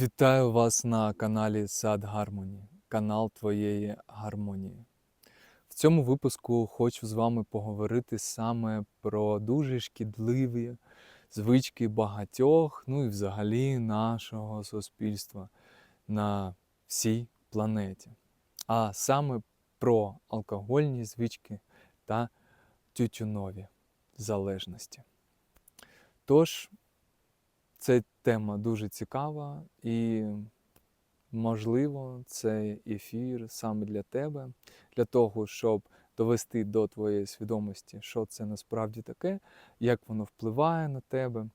Вітаю вас на каналі Сад Гармоні, канал твоєї гармонії. В цьому випуску хочу з вами поговорити саме про дуже шкідливі звички багатьох, ну і взагалі нашого суспільства на всій планеті. А саме про алкогольні звички та тютюнові залежності. Тож, це тема дуже цікава і, можливо, цей ефір саме для тебе, для того, щоб довести до твоєї свідомості, що це насправді таке, як воно впливає на тебе.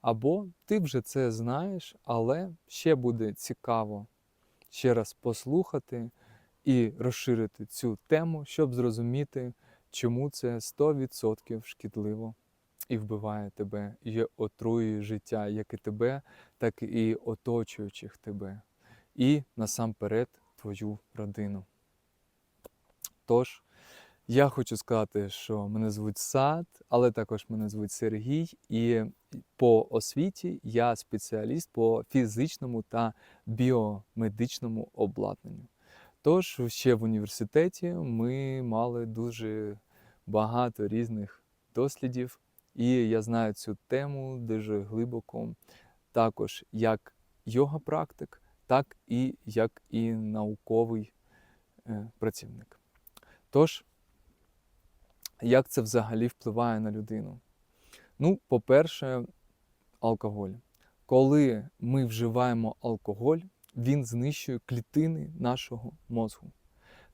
Або ти вже це знаєш, але ще буде цікаво ще раз послухати і розширити цю тему, щоб зрозуміти, чому це 100% шкідливо і вбиває тебе, і отруює життя, як і тебе, так і оточуючих тебе, і насамперед твою родину. Тож, я хочу сказати, що мене звуть Сад, але також мене звуть Сергій, і по освіті я спеціаліст по фізичному та біомедичному обладнанню. Тож, ще в університеті ми мали дуже багато різних дослідів, і я знаю цю тему дуже глибоко, також як йога-практик, так і як і науковий е, працівник. Тож, як це взагалі впливає на людину? Ну, по-перше, алкоголь. Коли ми вживаємо алкоголь, він знищує клітини нашого мозку.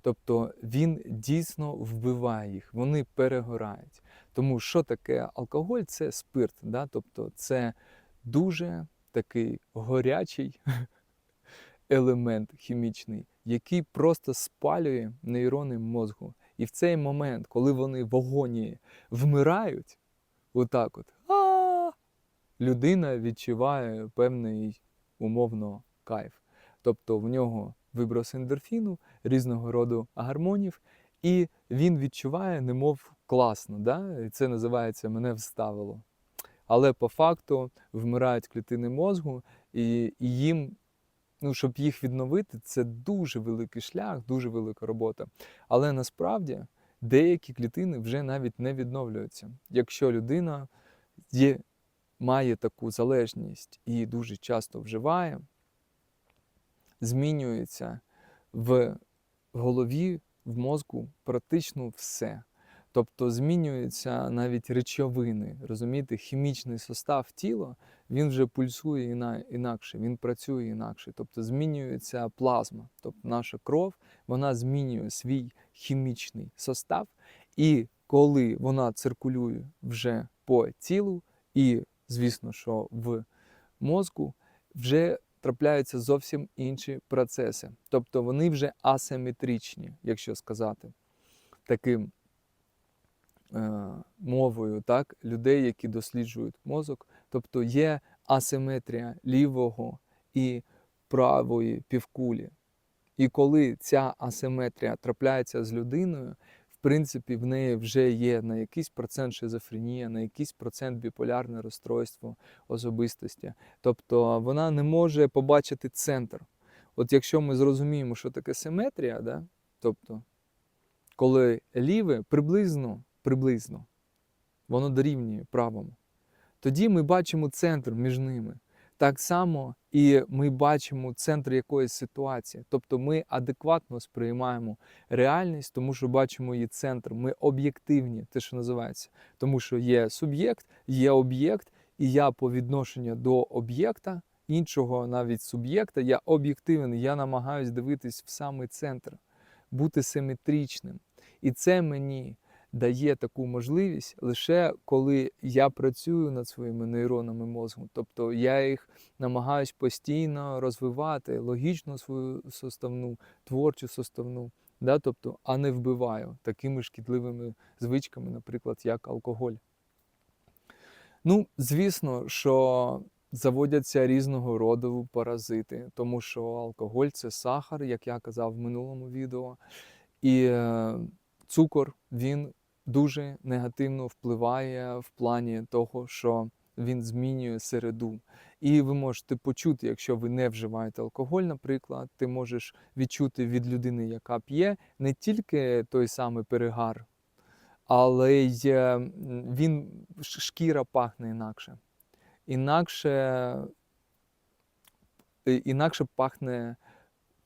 Тобто він дійсно вбиває їх, вони перегорають. Тому що таке алкоголь? Це спирт, да? тобто це дуже такий горячий елемент хімічний, який просто спалює нейрони мозку. І в цей момент, коли вони в агонії вмирають, отак от, людина відчуває певний умовно кайф. Тобто в нього виброс ендорфіну, різного роду гармонів, і він відчуває, немов класно. Да? І це називається мене вставило. Але по факту вмирають клітини мозку, і, і їм, ну, щоб їх відновити, це дуже великий шлях, дуже велика робота. Але насправді деякі клітини вже навіть не відновлюються. Якщо людина є, має таку залежність і дуже часто вживає, змінюється в голові, в мозку практично все. Тобто змінюються навіть речовини, розумієте, хімічний состав тіла, він вже пульсує інакше, він працює інакше. Тобто змінюється плазма, тобто наша кров, вона змінює свій хімічний состав, і коли вона циркулює вже по тілу, і, звісно, що в мозку, вже трапляються зовсім інші процеси. Тобто вони вже асиметричні, якщо сказати таким е, мовою так, людей, які досліджують мозок. Тобто є асиметрія лівого і правої півкулі. І коли ця асиметрія трапляється з людиною, принципі, в неї вже є на якийсь процент шизофренія, на якийсь процент біполярне розстройство особистості. Тобто вона не може побачити центр. От якщо ми зрозуміємо, що таке симетрія, да? тобто, коли ліве приблизно, приблизно воно дорівнює правому, тоді ми бачимо центр між ними. Так само і ми бачимо центр якоїсь ситуації. Тобто ми адекватно сприймаємо реальність, тому що бачимо її центр. Ми об'єктивні, те, що називається. Тому що є суб'єкт, є об'єкт, і я по відношенню до об'єкта, іншого навіть суб'єкта, я об'єктивен, я намагаюсь дивитись в самий центр, бути симетричним. І це мені дає таку можливість лише коли я працюю над своїми нейронами мозку. Тобто я їх намагаюсь постійно розвивати, логічну свою составну, творчу составну, да? тобто, а не вбиваю такими шкідливими звичками, наприклад, як алкоголь. Ну, звісно, що заводяться різного роду паразити, тому що алкоголь це сахар, як я казав в минулому відео. І е, цукор він дуже негативно впливає в плані того, що він змінює середу. І ви можете почути, якщо ви не вживаєте алкоголь, наприклад, ти можеш відчути від людини, яка п'є, не тільки той самий перегар, але й е, він шкіра пахне інакше. Інакше, інакше пахне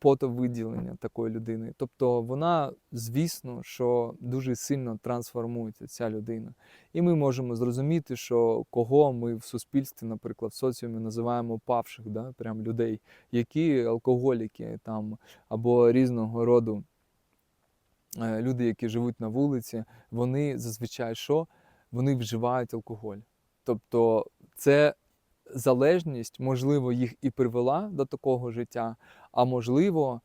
потовиділення такої людини. Тобто вона, звісно, що дуже сильно трансформується ця людина. І ми можемо зрозуміти, що кого ми в суспільстві, наприклад, в соціумі називаємо павших, да? прям людей, які алкоголіки там, або різного роду е, люди, які живуть на вулиці, вони зазвичай що? Вони вживають алкоголь. Тобто це залежність, можливо, їх і привела до такого життя, а можливо,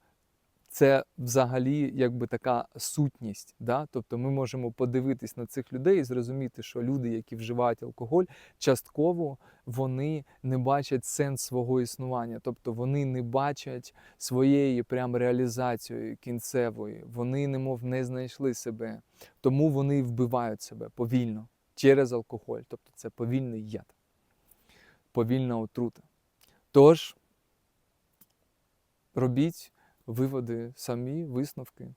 це взагалі якби така сутність. Да? Тобто ми можемо подивитись на цих людей і зрозуміти, що люди, які вживають алкоголь, частково вони не бачать сенс свого існування, тобто вони не бачать своєї прям реалізації кінцевої, вони немов не знайшли себе, тому вони вбивають себе повільно через алкоголь. Тобто це повільний яд, повільна отрута. Тож робіть виводи самі, висновки.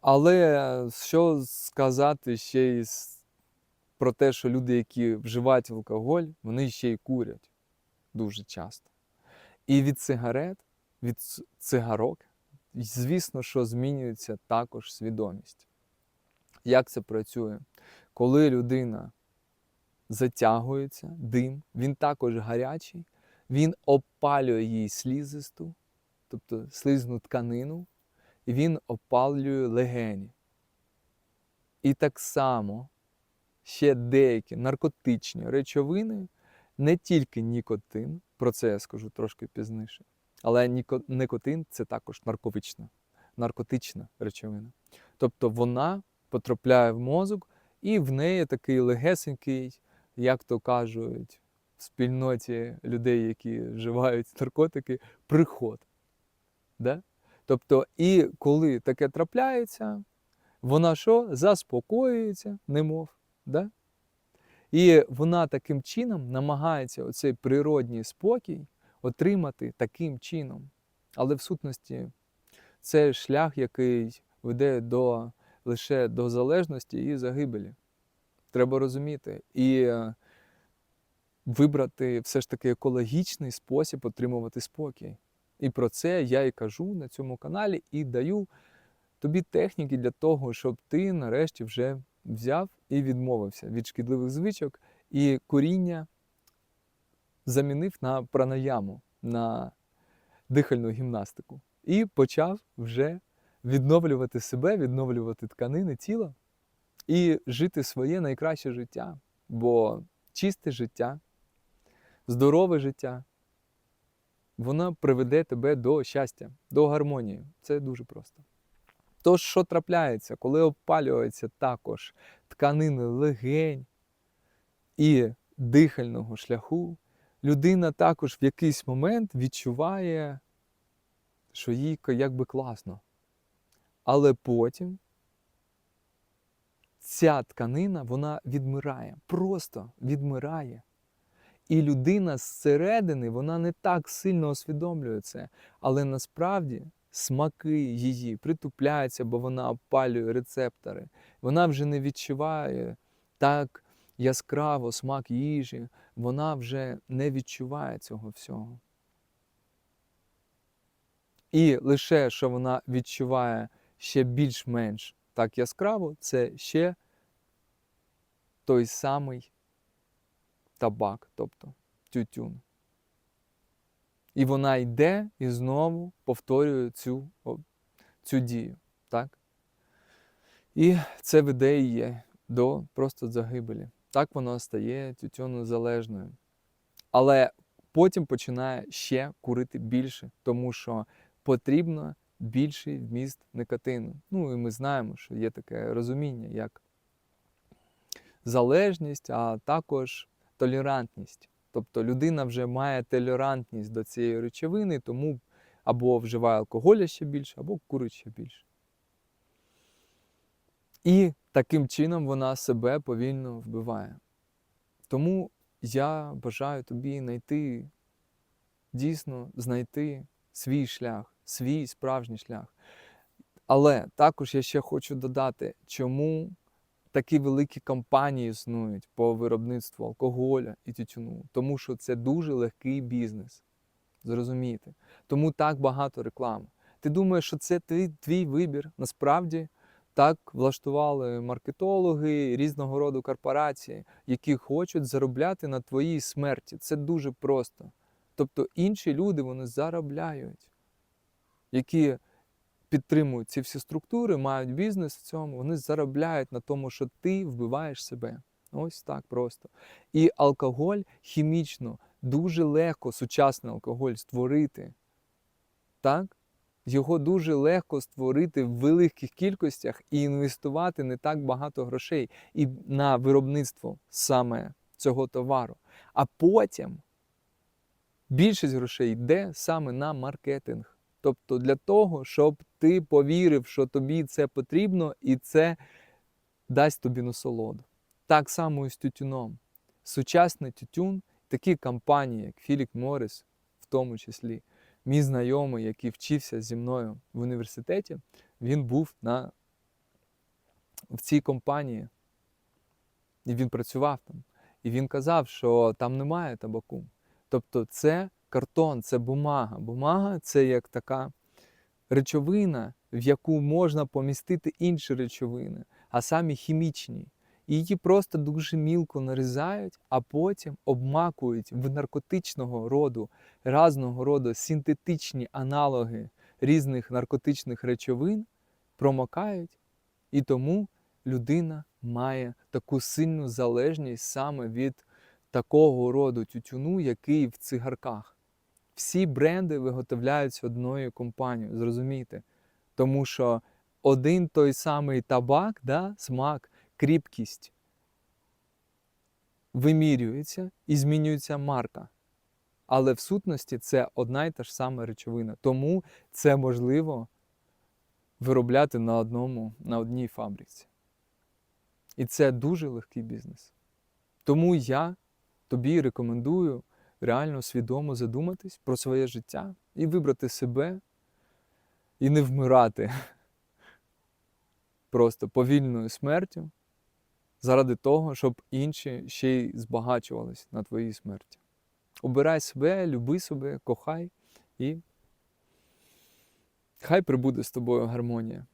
Але що сказати ще із про те, що люди, які вживають алкоголь, вони ще й курять дуже часто. І від сигарет, від цигарок, звісно, що змінюється також свідомість. Як це працює? Коли людина затягується, дим, він також гарячий, він опалює їй слізисту, тобто слизну тканину, і він опалює легені. І так само ще деякі наркотичні речовини, не тільки нікотин, про це я скажу трошки пізніше, але ніко- никотин це також нарковична, наркотична речовина. Тобто вона потрапляє в мозок, і в неї такий легесенький, як то кажуть, в спільноті людей, які вживають наркотики, приход. Да? Тобто, і коли таке трапляється, вона що? Заспокоюється, немов. Да? І вона таким чином намагається оцей природній спокій отримати таким чином. Але в сутності це шлях, який веде до, лише до залежності і загибелі. Треба розуміти. І е, вибрати все ж таки екологічний спосіб отримувати спокій. І про це я і кажу на цьому каналі і даю тобі техніки для того, щоб ти нарешті вже взяв і відмовився від шкідливих звичок і коріння замінив на пранаяму, на дихальну гімнастику. І почав вже відновлювати себе, відновлювати тканини тіла і жити своє найкраще життя. Бо чисте життя, здорове життя, воно приведе тебе до щастя, до гармонії. Це дуже просто. Тож, що трапляється, коли опалюється також тканини легень і дихального шляху, людина також в якийсь момент відчуває, що їй якби класно. Але потім ця тканина вона відмирає, просто відмирає. І людина зсередини вона не так сильно усвідомлює це, але насправді смаки її притупляються, бо вона опалює рецептори. Вона вже не відчуває так яскраво смак їжі, вона вже не відчуває цього всього. І лише що вона відчуває ще більш-менш так яскраво, це ще той самий табак, тобто тютюн. І вона йде і знову повторює цю, цю дію. Так? І це веде її до просто загибелі. Так вона стає тютюнозалежною. Але потім починає ще курити більше, тому що потрібно більший вміст никотину. Ну і ми знаємо, що є таке розуміння, як залежність, а також толерантність. Тобто людина вже має толерантність до цієї речовини, тому або вживає алкоголя ще більше, або курить ще більше. І таким чином вона себе повільно вбиває. Тому я бажаю тобі знайти, дійсно знайти свій шлях, свій справжній шлях. Але також я ще хочу додати, чому такі великі компанії існують по виробництву алкоголя і тютюну. Тому що це дуже легкий бізнес. Зрозумієте? Тому так багато реклами. Ти думаєш, що це твій, твій вибір. Насправді так влаштували маркетологи різного роду корпорації, які хочуть заробляти на твоїй смерті. Це дуже просто. Тобто інші люди вони заробляють, які підтримують ці всі структури, мають бізнес в цьому, вони заробляють на тому, що ти вбиваєш себе. Ось так просто. І алкоголь хімічно дуже легко сучасний алкоголь створити. Так? Його дуже легко створити в великих кількостях і інвестувати не так багато грошей і на виробництво саме цього товару. А потім більшість грошей йде саме на маркетинг. Тобто для того, щоб ти повірив, що тобі це потрібно, і це дасть тобі насолоду. Так само і з тютюном. Сучасний тютюн, такі компанії, як Philip Morris, в тому числі, мій знайомий, який вчився зі мною в університеті, він був на, в цій компанії, і він працював там. І він казав, що там немає табаку. Тобто це картон, це бумага. Бумага це як така речовина, в яку можна помістити інші речовини, а самі хімічні. І її просто дуже мілко нарізають, а потім обмакують в наркотичного роду, різного роду синтетичні аналоги різних наркотичних речовин, промокають, і тому людина має таку сильну залежність саме від такого роду тютюну, який в цигарках. Всі бренди виготовляються одною компанією, зрозумійте. Тому що один той самий табак, да, смак, кріпкість вимірюється і змінюється марка. Але в сутності це одна й та ж сама речовина. Тому це можливо виробляти на, одному, на одній фабриці. І це дуже легкий бізнес. Тому я тобі рекомендую реально свідомо задуматись про своє життя і вибрати себе, і не вмирати просто повільною смертю заради того, щоб інші ще й збагачувались на твоїй смерті. Обирай себе, люби себе, кохай і хай прибуде з тобою гармонія.